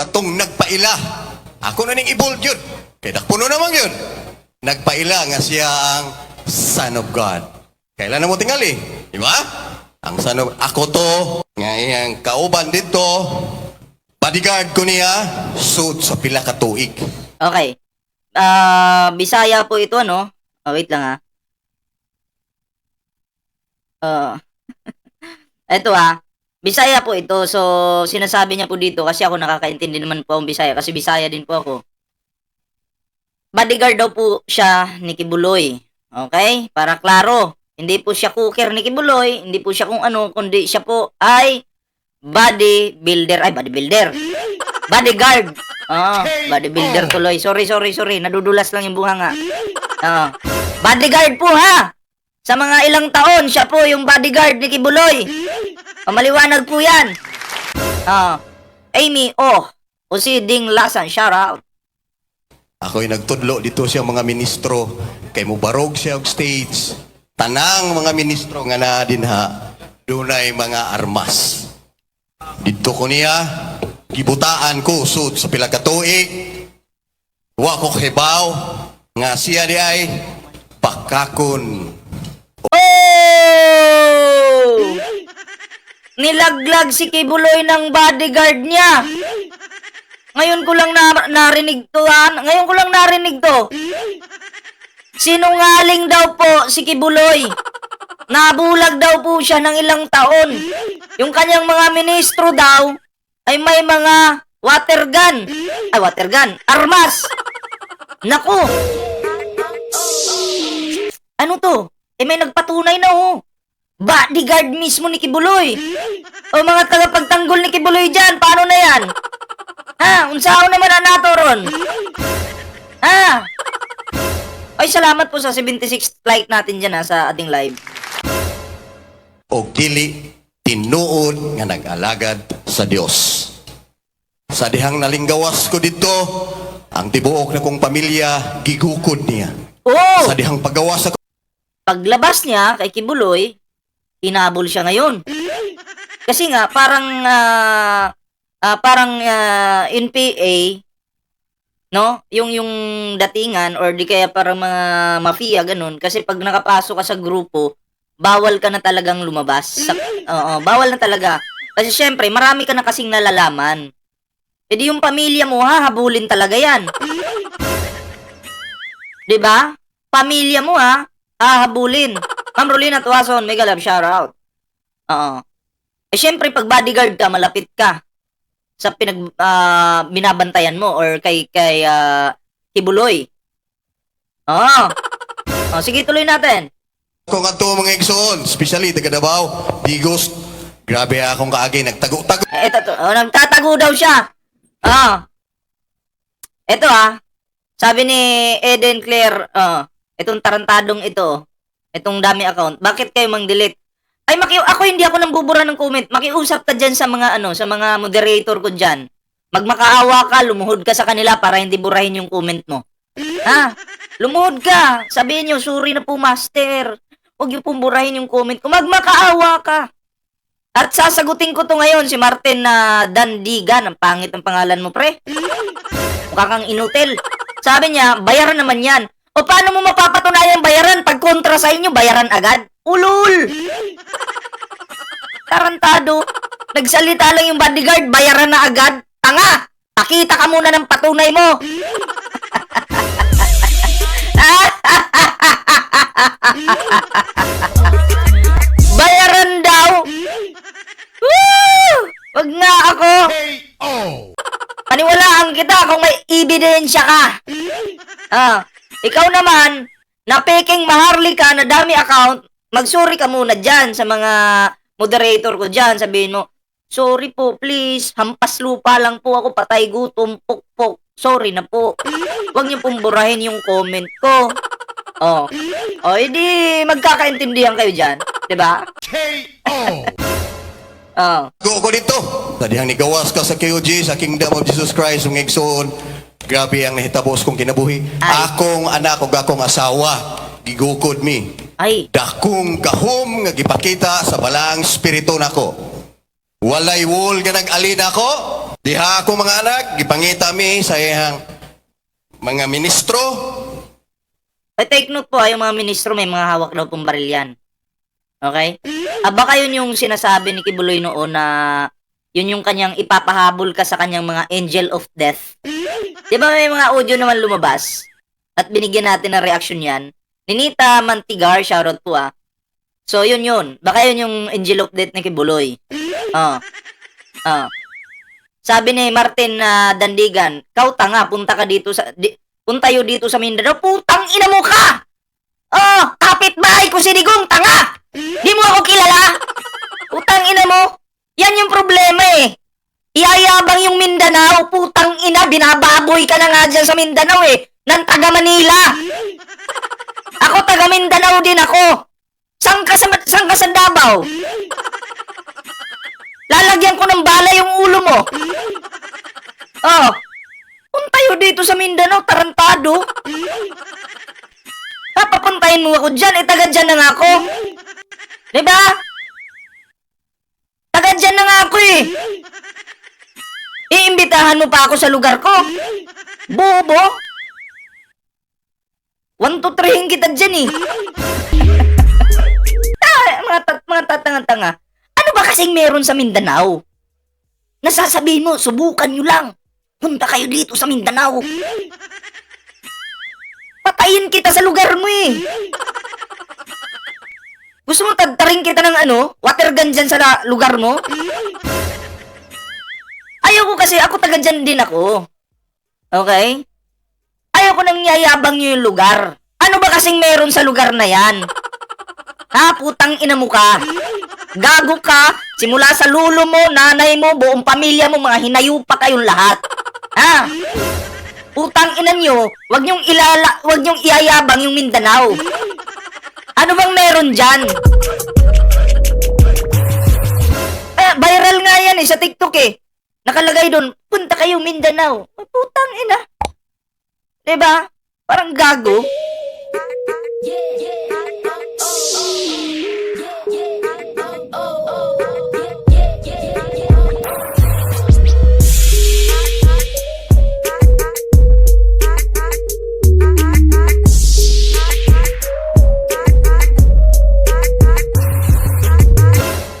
katong nagpaila. Ako na ning ibold yun. Kaya puno naman yun. Nagpaila nga siya ang Son of God. Kailan na mo tingali? Di ba? Ang Son of... Ako to, nga iyang kauban dito, bodyguard ko niya, suit sa pila ka tuig. Okay. Ah, Bisaya po ito, no? Oh, wait lang, ha. Uh, eto, ha. Bisaya po ito. So, sinasabi niya po dito kasi ako nakakaintindi naman po ang Bisaya kasi Bisaya din po ako. Bodyguard daw po siya ni Kibuloy. Okay? Para klaro. Hindi po siya cooker ni Kibuloy. Hindi po siya kung ano, kundi siya po ay body builder. Ay, body builder. Bodyguard. Ah, bodybuilder tuloy. Sorry, sorry, sorry. Nadudulas lang yung bunganga. Ah. Bodyguard po ha. Sa mga ilang taon, siya po yung bodyguard ni Kibuloy. Ah, maliwanag po yan. Ah. Amy, oh. O si Ding Lasan, shout out. Ako'y nagtudlo dito siya mga ministro. Kay mubarog siya og stage. Tanang mga ministro nga na din ha. Dunay mga armas. Dito ko niya, gibutaan ko suit sa pila ka. Wa ko hibaw nga siya di ay pakakon. Oh! Nilaglag si Kibuloy ng bodyguard niya. Ngayon ko lang na, narinig to, ha? Ngayon ko lang narinig to. Sinungaling daw po si Kibuloy. Nabulag daw po siya ng ilang taon. Yung kanyang mga ministro daw ay may mga water gun. Ay, water gun. Armas. Naku. Ano to? Eh may nagpatunay na oh. Bodyguard mismo ni Kibuloy. O mga tagapagtanggol ni Kibuloy dyan, paano na yan? Ha? Unsaon naman ang nato ron? Ha? Ay, salamat po sa 76 like natin dyan ha, sa ating live. o dili tinuod nga nag-alagad sa Dios. Sa dihang nalinggawas ko dito, ang tibuok na kong pamilya gigukod niya. Oh! Sa dihang paggawas ako paglabas niya kay Kibuloy, hinabol siya ngayon. Kasi nga, parang, ah, ah, parang ah, NPA, no? Yung, yung datingan, or di kaya parang mga mafia, ganun. Kasi pag nakapasok ka sa grupo, bawal ka na talagang lumabas. Sa, oo, bawal na talaga. Kasi syempre, marami ka na kasing nalalaman. E di yung pamilya mo, hahabulin talaga yan. 'Di ba? Pamilya mo ha, hahabulin. Ma'am Rolina Tuason, mega love shout out. Oo. Eh syempre pag bodyguard ka, malapit ka sa pinag ah, binabantayan mo or kay kay ah, Kibuloy. Oo. Oh, sige tuloy natin. kung ato mga igsoon, especially taga Davao, Digos, grabe akong kaagi, nagtago-tago Eh, Ito, to, oh, nagtatago daw siya. Ah. Ito ah. Sabi ni Eden Claire, ah, itong tarantadong ito, itong dami account, bakit kayo mang delete? Ay, maki ako hindi ako nang bubura ng comment. Makiusap ka dyan sa mga ano, sa mga moderator ko dyan. Magmakaawa ka, lumuhod ka sa kanila para hindi burahin yung comment mo. Ha? Lumuhod ka. Sabihin nyo, sorry na po, master. Huwag yung pumurahin yung comment ko. Magmakaawa ka. At sasagutin ko to ngayon si Martin na Dandigan. Ang pangit ng pangalan mo, pre. Mukha kang inutil. Sabi niya, bayaran naman yan. O paano mo mapapatunayan bayaran? Pag kontra sa inyo, bayaran agad? Ulul! Tarantado. Nagsalita lang yung bodyguard, bayaran na agad. Tanga! Pakita ka muna ng patunay mo. bayaran daw. Woo! Wag nga ako. Paniwalaan kita kung may ebidensya ka. Ah, ikaw naman, na peking maharli ka na dami account, magsuri ka muna dyan sa mga moderator ko dyan. Sabihin mo, sorry po, please, hampas lupa lang po ako, patay gutom, pukpok. Sorry na po. Huwag niyo pong burahin yung comment ko. Oh. Oh, edi magkakaintindihan kayo dyan. 'Di ba? Oh. Go ko dito. Sa dihang nigawas ka sa KOG, sa Kingdom of Jesus Christ, ng igsoon, grabe ang nahitabos kong kinabuhi. Ay. Akong anak ug akong asawa, gigukod mi. Ay, Dakong kahom nga gipakita sa balang espiritu nako. Walay wol nga nag-alin ako, Diha ako mga anak, gipangita mi sa iyang mga ministro, Ay, take note po, ay, yung mga ministro may mga hawak daw pong baril yan. Okay? Ah, baka yun yung sinasabi ni Kibuloy noon na yun yung kanyang ipapahabol ka sa kanyang mga angel of death. Di ba may mga audio naman lumabas? At binigyan natin ng reaction yan. Ninita Mantigar, shoutout po ah. So, yun yun. Baka yun yung angel of death ni Kibuloy. Ah. Ah. Sabi ni Martin na Dandigan, kau tanga, punta ka dito sa... Di, punta yun dito sa Mindanao. Putang ina mo ka! Oh, kapitbahay ko si Digong, tanga! Di mo ako kilala? Putang ina mo. Yan yung problema eh. Iyayabang yung Mindanao. Putang ina, binababoy ka na nga dyan sa Mindanao eh. Nang taga Manila. Ako taga Mindanao din ako. Saan ka sa, saan ka sa Davao? Lalagyan ko ng bala yung ulo mo. Oh. Punta yun dito sa Mindanao, tarantado. Papapuntahin mo ako dyan, eh taga dyan na nga ako. Diba? Taga dyan na nga ako eh. Iimbitahan mo pa ako sa lugar ko. Bobo. One to three kita dyan eh. ah, mga, tat mga tatanga-tanga. Ano ba kasing meron sa Mindanao? Nasasabihin mo, subukan nyo lang. Punta kayo dito sa Mindanao. Patayin kita sa lugar mo eh. Gusto mo tagtaring kita ng ano? Water gun dyan sa lugar mo? Ayoko kasi ako taga dyan din ako. Okay? Ayoko nang yayabang nyo yung lugar. Ano ba kasing meron sa lugar na yan? Ha? Putang ina mo ka. Gago ka. Simula sa lulo mo, nanay mo, buong pamilya mo, mga hinayupa kayong lahat. Ha? Putang ina nyo, wag nyong ilala, wag nyong iyayabang yung Mindanao. Ano bang meron dyan? Eh, viral nga yan eh, sa TikTok eh. Nakalagay doon, punta kayo Mindanao. Putang ina. Diba? Parang gago.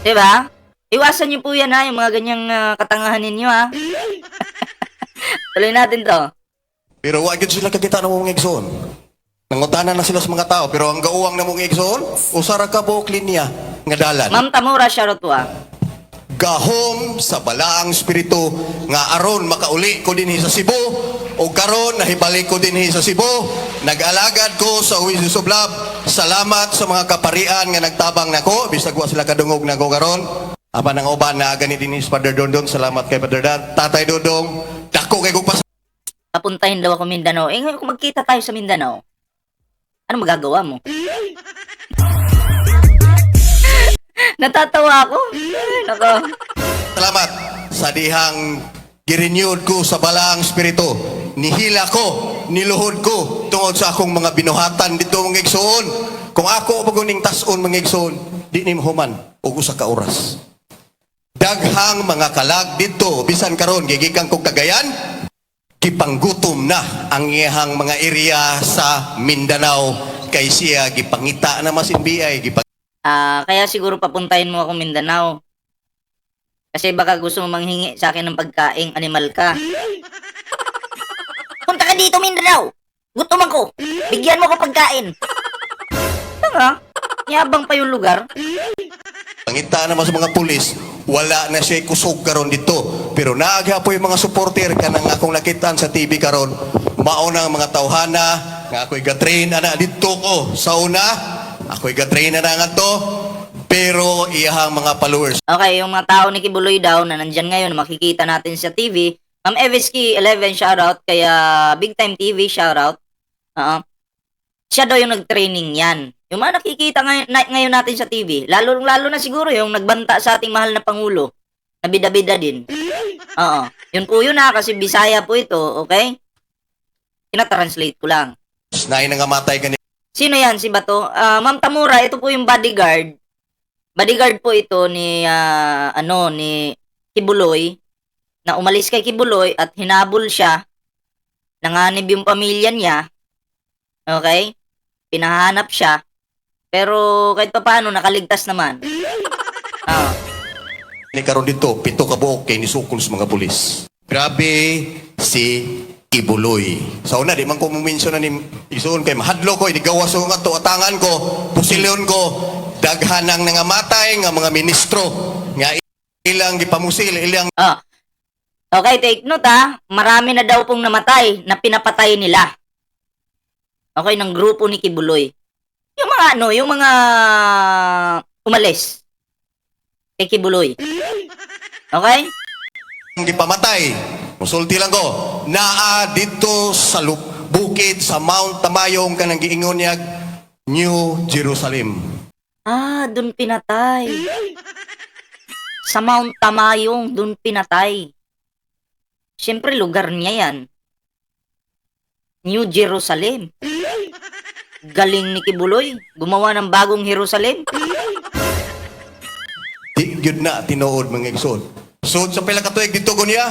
Diba? Iwasan niyo po yan ha, yung mga ganyang ah, katangahan ninyo ha. Tuloy natin to. pero wa gyud sila kakita ng mga igsoon. Nangutanan na sila sa mga tao, pero ang gauwang na mga igsoon, usara ka buok linya nga dalan. Ma'am Tamura, po ha. Gahom sa balaang espiritu nga aron makauli ko dinhi sa Cebu o karon nahibalik ko dinhi sa Cebu nag-alagad ko sa Huwis of Love salamat sa mga kaparian nga nagtabang nako bisag wa sila kadungog nako karon apan ang uban na gani dinhi sa Father Dondon salamat kay Father Dan Tatay Dodong dako kay kong pas Papuntahin daw ako Mindanao. Eh, ngayon kung magkita tayo sa Mindanao, ano magagawa mo? Natatawa ako. Ay, nako. Salamat sa dihang girenyod ko sa balaang espiritu. Nihila ko, niluhod ko tungod sa akong mga binuhatan dito mga igsoon. Kung ako paguning tason mga igsoon, di ni mahuman og usa ka oras. Daghang mga kalag dito bisan karon gigikang kog Cagayan gipanggutom na ang iyang mga area sa Mindanao kay siya gipangita na masin BI gipang Ah, kaya siguro papuntahin mo ako Mindanao. Kasi baka gusto mo manghingi sa akin ng pagkaing animal ka. Punta ka dito, Mindanao! Gutom ako! Bigyan mo ko pagkain! Tanga, yabang pa yung lugar. Pangita naman sa mga pulis, wala na siya kusog karon dito. Pero naagha po yung mga supporter ka nang akong nakitaan sa TV karon. Mauna ang mga tawhana, nga ako'y gatrain ana dito ko sa una. Ako'y gatrain na nga to. Pero iyahang mga followers Okay, yung mga tao ni Kibuloy daw na nandyan ngayon, makikita natin sa TV. Ma'am Eveski, 11, shoutout. Kaya Big Time TV, shoutout. Oo. Siya daw yung nag-training yan. Yung mga nakikita ngayon, na, ngayon natin sa TV, lalo, lalo na siguro yung nagbanta sa ating mahal na Pangulo, na bida-bida din. Oo. Yun po yun ha, kasi Bisaya po ito, okay? Ina-translate ko lang. na nangamatay ganito. Sino yan, si Bato? Ah, Ma'am Tamura, ito po yung bodyguard. Bodyguard po ito ni, ah, ano, ni Kibuloy. na umalis kay Kibuloy at hinabol siya, nanganib yung pamilya niya, okay? Pinahanap siya, pero kahit pa paano, nakaligtas naman. Ah, Ni karon dito, pito ka buok kay nisukol sa mga pulis. Grabe si Ibuloy. Sa una, di man ko mumension na ni Ison kay mahadlo ko, inigawas ko nga to, atangan ko, pusilyon ko, daghanang nangamatay nga mga ministro, nga ilang gipamusil, ilang ah. Okay, take note ha. Marami na daw pong namatay na pinapatay nila. Okay, ng grupo ni Kibuloy. Mga ano, yung mga umalis kay Kibuloy. Okay? gipamatay. Musulti lang ko, naa dito sa lup, bukid sa Mount Tamayong kanang giingon niya New Jerusalem. Ah, dun pinatay. Sa Mount Tamayong, dun pinatay. Siyempre, lugar niya yan. New Jerusalem. Galing ni Kibuloy. Gumawa ng bagong Jerusalem. Di gyud na tinuod mga igsoon. So sa pila ka tuig dito ko niya,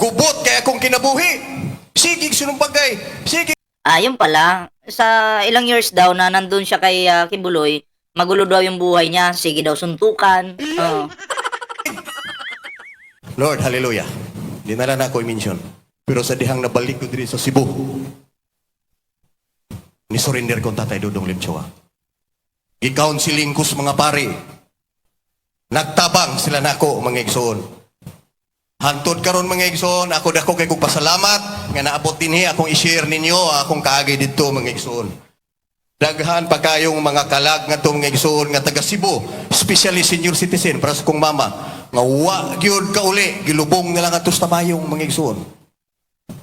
gubot kay akong kinabuhi. Sige sunong bagay. Sige Ah, yun pala. Sa ilang years daw na nandun siya kay ah, Kibuloy, magulo daw yung buhay niya. Sige daw, suntukan. Oh. Lord, hallelujah. Di na lang ako i-mention. Pero sa dihang nabalik ko diri sa Cebu, ni surrender ko tatay Dudong Limchoa. Gi-counseling ko sa mga pari. Nagtabang sila nako mga igsoon. Hantod karon mga igsoon, ako dako kay kog pasalamat nga naabot dinhi akong i-share ninyo akong kaagay didto mga igsoon. Daghan pa kayong mga kalag nga tong mga igsoon nga taga Cebu, especially senior citizen para sa kong mama nga wa gyud ka uli gilubong na lang atos tabayong mga igsoon.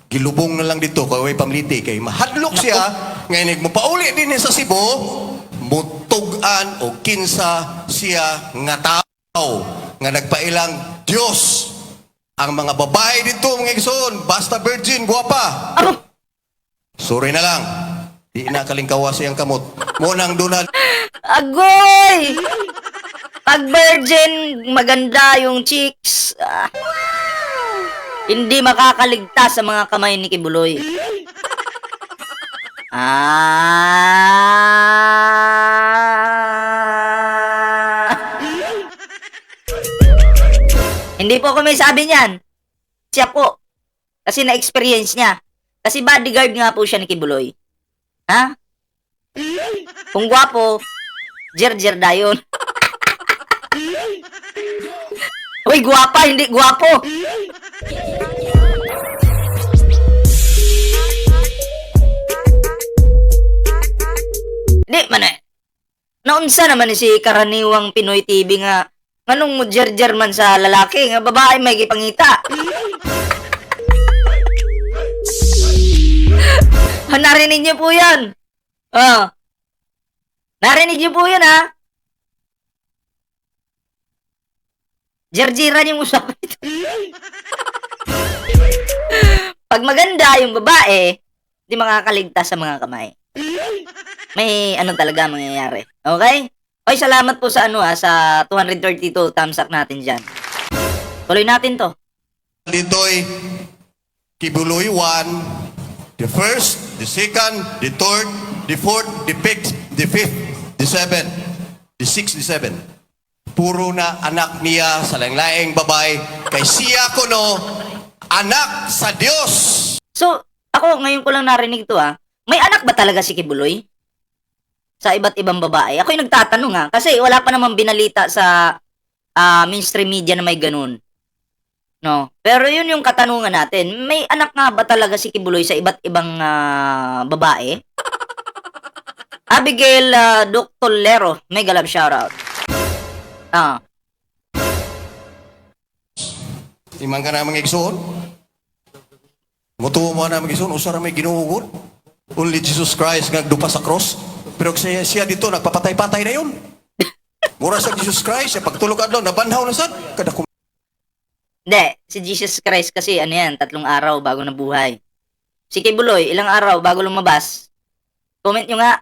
Gilubong na lang dito kay way pamliti kay mahadlok siya nga inig mo pauli din sa Cebu mutugan o kinsa siya nga tao nga nagpailang Dios ang mga babae dito mga igsoon basta virgin guwapa! Sorry na lang. Di na kalingkawa siyang kamot. Mo nang dunad. Agoy! Pag virgin, maganda yung chicks. Ah. Hindi makakaligtas sa mga kamay ni Kibuloy. Ah. Hindi po ako may sabi niyan. Siya po. Kasi na-experience niya. Kasi bodyguard nga po siya ni Kibuloy. Ha? Kung gwapo, jer-jer dayon. Uy, gwapa, hindi gwapo. Di, man eh. Naunsa naman ni si karaniwang Pinoy TV nga nganong mo jer-jer man sa lalaki nga babae may gipangita. Ha, narinig niyo po yan. Oh. Narinig niyo po yun, ha? Jerjiran yung usapan ito. Pag maganda yung babae, di makakaligtas sa mga kamay. May ano talaga mangyayari. Okay? Oy, salamat po sa ano ha, sa 232 thumbs up natin dyan. Tuloy natin to. Dito'y Kibuloy 1, the first, the second, the third, the fourth, the fifth, the fifth, the seventh, the sixth, the seventh. Puro na anak niya sa langlaing babae. Kay siya ko no, anak sa Diyos. So, ako ngayon ko lang narinig to ha. May anak ba talaga si Kibuloy? Sa iba't ibang babae. Ako yung nagtatanong ha. Kasi wala pa namang binalita sa ah, mainstream media na may ganun. No. Pero yun yung katanungan natin. May anak nga ba talaga si Kibuloy sa iba't ibang ah, babae? Abigail uh, Doctolero. Mega love shoutout. Ah. Imang ka na mga igsoon. Mutuwa mo na mga igsoon, usara may ginuugod. Only Jesus Christ nagdupa sa cross. Pero siya, siya dito, nagpapatay-patay na yun. Mura sa Jesus Christ, siya pagtulog adlaw, nabanhaw na sad. Kada kum- Hindi, si Jesus Christ kasi ano yan, tatlong araw bago nabuhay. Si Kibuloy, ilang araw bago lumabas. Comment nyo nga.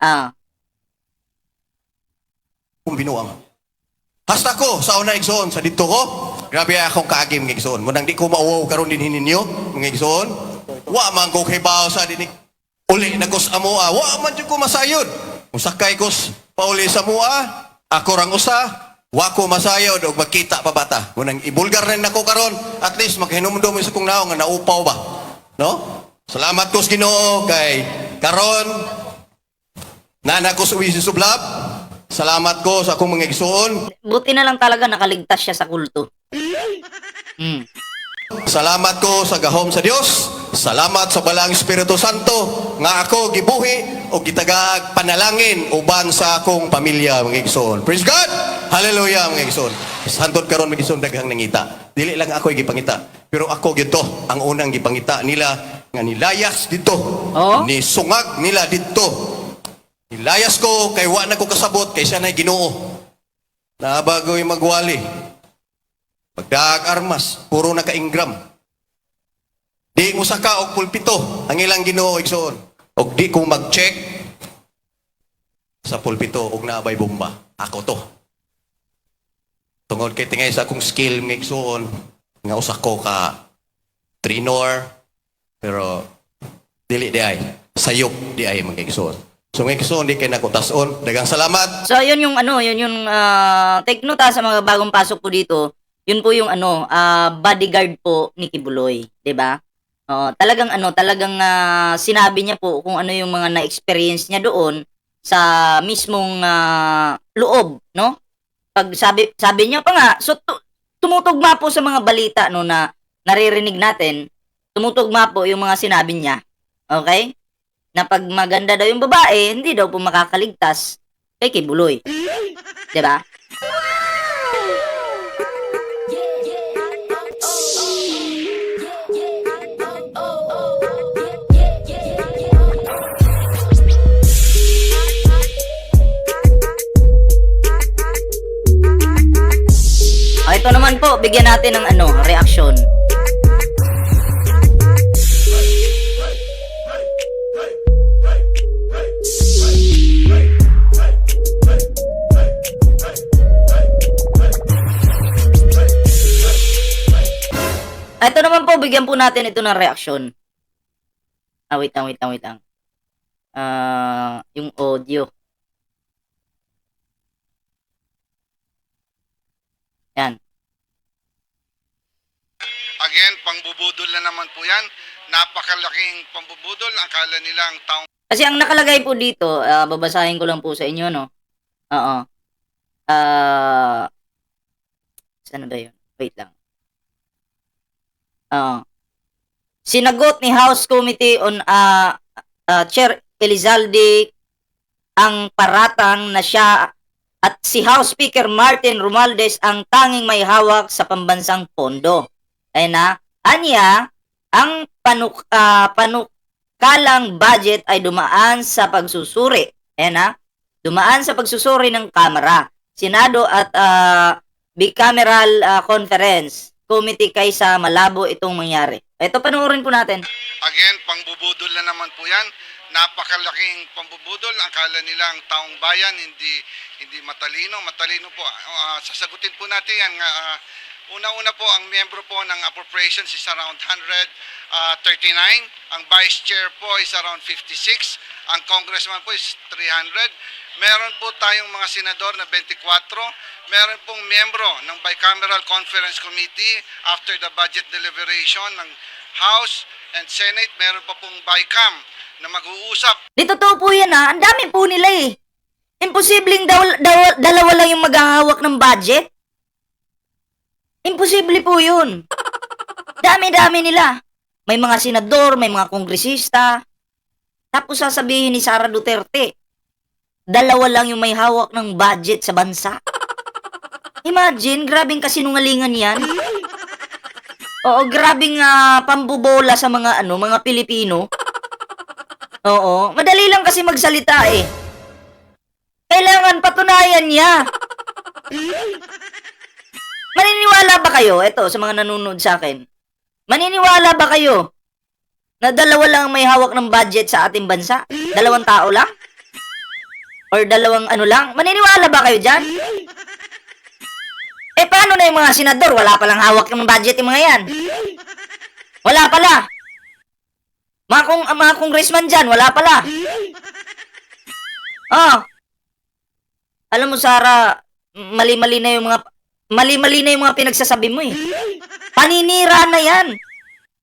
Ah. kung binuang. Hasta ko sa una igsoon sa dito ko. Grabe akong kaagim ng igsoon. Munang di ko mauwaw karon din hininyo ng igsoon. Wa man ko kibaw sa dinik. Uli na ko sa amoa. Wa man jud ko masayod. Musakay ko s- pauli sa mua. Ako rang usa. Wa ko masayod og magkita pa bata. Munang ibulgar na nako karon. At least maghinumdum sa kong naong nga naupaw ba. No? Salamat ko Ginoo kay karon Nana ko sa Wisi Sublab. Salamat ko sa akong mga igsoon. Buti na lang talaga nakaligtas siya sa kulto. Hmm. Salamat ko sa gahom sa Dios. Salamat sa balang Espiritu Santo nga ako gibuhi o gitagag panalangin uban sa akong pamilya mga igsoon. Praise God! Hallelujah mga igsoon. Santod karon mga igsoon daghang nangita. Dili lang ako gipangita, pero ako gito ang unang gipangita nila nga nilayas dito. Oh? Ni sungag nila dito. Nilayas ko kay wa na ko kasabot kay siya na Ginoo. Na bagoy magwali. Pagdaag armas, puro naka-ingram. Di mo saka og pulpito ang ilang Ginoo igsoon. Og di ko mag-check sa pulpito og naabay bomba. Ako to. Tungod kay tingay sa akong skill ng igsoon nga usa ko ka trinor pero dili di ay sayop di ay mga igsoon. So mga igsoon di kay nako tas-on. Dagang salamat. So, yun yung ano, yun yung ah, take note sa mga bagong pasok po dito. Yun po yung ano, ah, bodyguard po ni Kibuloy, 'di ba? Oo, talagang ano, talagang ah, sinabi niya po kung ano yung mga na-experience niya doon sa mismong ah, loob, no? Pag sabi sabi niya pa nga, so tu- tumutugma po sa mga balita no na naririnig natin, tumutugma po yung mga sinabi niya. Okay? Na pag maganda daw yung babae, hindi daw po makakaligtas kay Kibuloy. 'Di ba? Ito naman po, bigyan natin ng ano, reaksyon. Ah, Ito naman po, bigyan po natin ito ng reaksyon. Ah, wait lang, wait lang, wait lang. Ah, yung audio. Yan. Pangbubudol na naman po yan. Napakalaking pambubudol. Akala nila ang taong Kasi ang nakalagay po dito, ah, babasahin ko lang po sa inyo, no? Oo. Ah, saan ba yun? Wait lang. Oo. Sinagot ni House Committee on ah, ah, Chair Elizalde ang paratang na siya at si House Speaker Martin Romualdez ang tanging may hawak sa pambansang pondo. Ayun na. Anya, ang panuk, ah, panuk, kalang budget ay dumaan sa pagsusuri. Ayan na. Dumaan sa pagsusuri ng Kamara, Senado at ah, bicameral ah, conference committee kaysa malabo itong mangyari. Ito panoorin po natin. Again, pangbubudol na naman po yan. Napakalaking pambubudol. Akala nila ang taong bayan hindi hindi matalino. Matalino po. Ah, sasagutin po natin yan. ah, Una-una po, ang miyembro po ng appropriations is around 139. Ang vice chair po is around 56. Ang congressman po is 300. Meron po tayong mga senador na 24. Meron pong miyembro ng Bicameral Conference Committee after the budget deliberation ng House and Senate. Meron pa pong BICAM na mag-uusap Di totoo po yan ha. Ang dami po nila eh. Imposibleng daw, daw, dalawa lang yung maghahawak ng budget. Imposible po yun. Dami-dami nila. May mga senador, may mga kongresista. Tapos sasabihin ni Sara Duterte, dalawa lang yung may hawak ng budget sa bansa. Imagine, grabing kasinungalingan yan. Oo, grabing ah, pambubola sa mga ano, mga Pilipino. Oo, madali lang kasi magsalita eh. Kailangan patunayan niya. Maniniwala ba kayo? Ito, sa mga nanonood sa akin. Maniniwala ba kayo na dalawa lang ang may hawak ng budget sa ating bansa? Dalawang tao lang? or dalawang ano lang, maniniwala ba kayo dyan? Eh, paano na yung mga senador? Wala palang hawak ng budget yung mga yan. Wala pala. Mga, kong, mga congressman dyan, wala pala. Oh. Alam mo, Sara, mali-mali na yung mga mali-mali na yung mga pinagsasabi mo eh. Paninira na yan.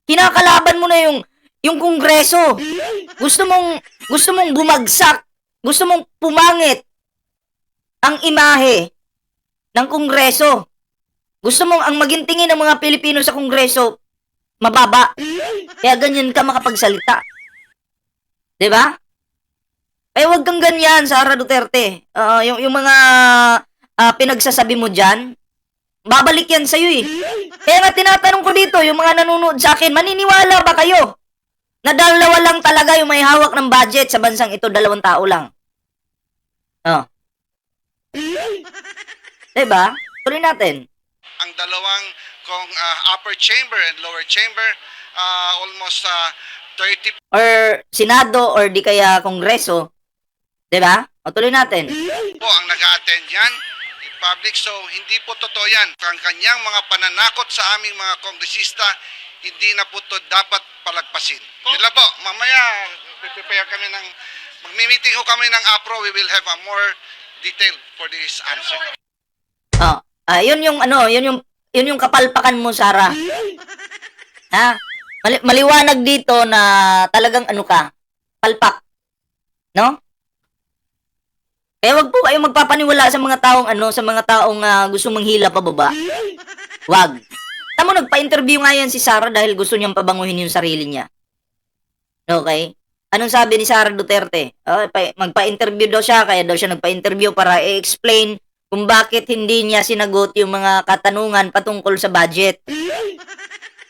Kinakalaban mo na yung yung kongreso. Gusto mong gusto mong bumagsak. Gusto mong pumangit ang imahe ng kongreso. Gusto mong ang maging tingin ng mga Pilipino sa kongreso mababa. Kaya ganyan ka makapagsalita. 'Di ba? Eh wag kang ganyan, Sara Duterte. Ah, yung yung mga ah, pinagsasabi mo diyan, babalik yan sa'yo eh. Kaya nga tinatanong ko dito, yung mga nanonood sa akin, maniniwala ba kayo? Na dalawa lang talaga yung may hawak ng budget sa bansang ito, dalawang tao lang. Oh. Diba? Tuloy natin. ang dalawang kong ah, upper chamber and lower chamber ah, almost ah, 30 Or Senado or di kaya Kongreso. Diba? O tuloy natin. po ang nag-attend yan in public so hindi po totoo yan ang kanyang mga pananakot sa aming mga kongresista hindi na po to dapat palagpasin yun lang po mamaya prepare kami ng magmi-meeting ho kami ng APRO we will have a more detailed for this answer Oh. Ah, yun yung ano, yun yung yun yung kapalpakan mo, Sara. Ha? Mali- maliwanag dito na talagang ano ka, palpak. No? Eh wag po kayong magpapaniwala sa mga taong ano, sa mga taong ah, gusto manghila pababa. Wag. Tamo nagpa-interview nga yan si Sara dahil gusto niyang pabanguhin yung sarili niya. Okay? Anong sabi ni Sara Duterte? Pa- magpa-interview daw siya, kaya daw siya nagpa-interview para i-explain kung bakit hindi niya sinagot yung mga katanungan patungkol sa budget.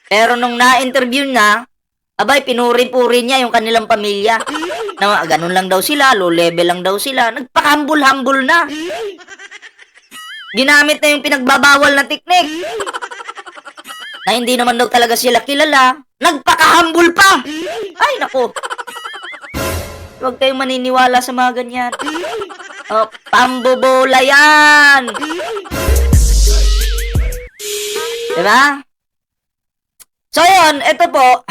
Pero nung na-interview na, abay, pinuri-puri niya yung kanilang pamilya. Na ganun lang daw sila, low level lang daw sila. Nagpakahambul-hambul na. Ginamit na yung pinagbabawal na teknik. Na hindi naman daw talaga sila kilala. Nagpakahambul pa. Ay, nako. Huwag kayong maniniwala sa mga ganyan. Oh, pambobola yan! Diba? So, yun, ito po,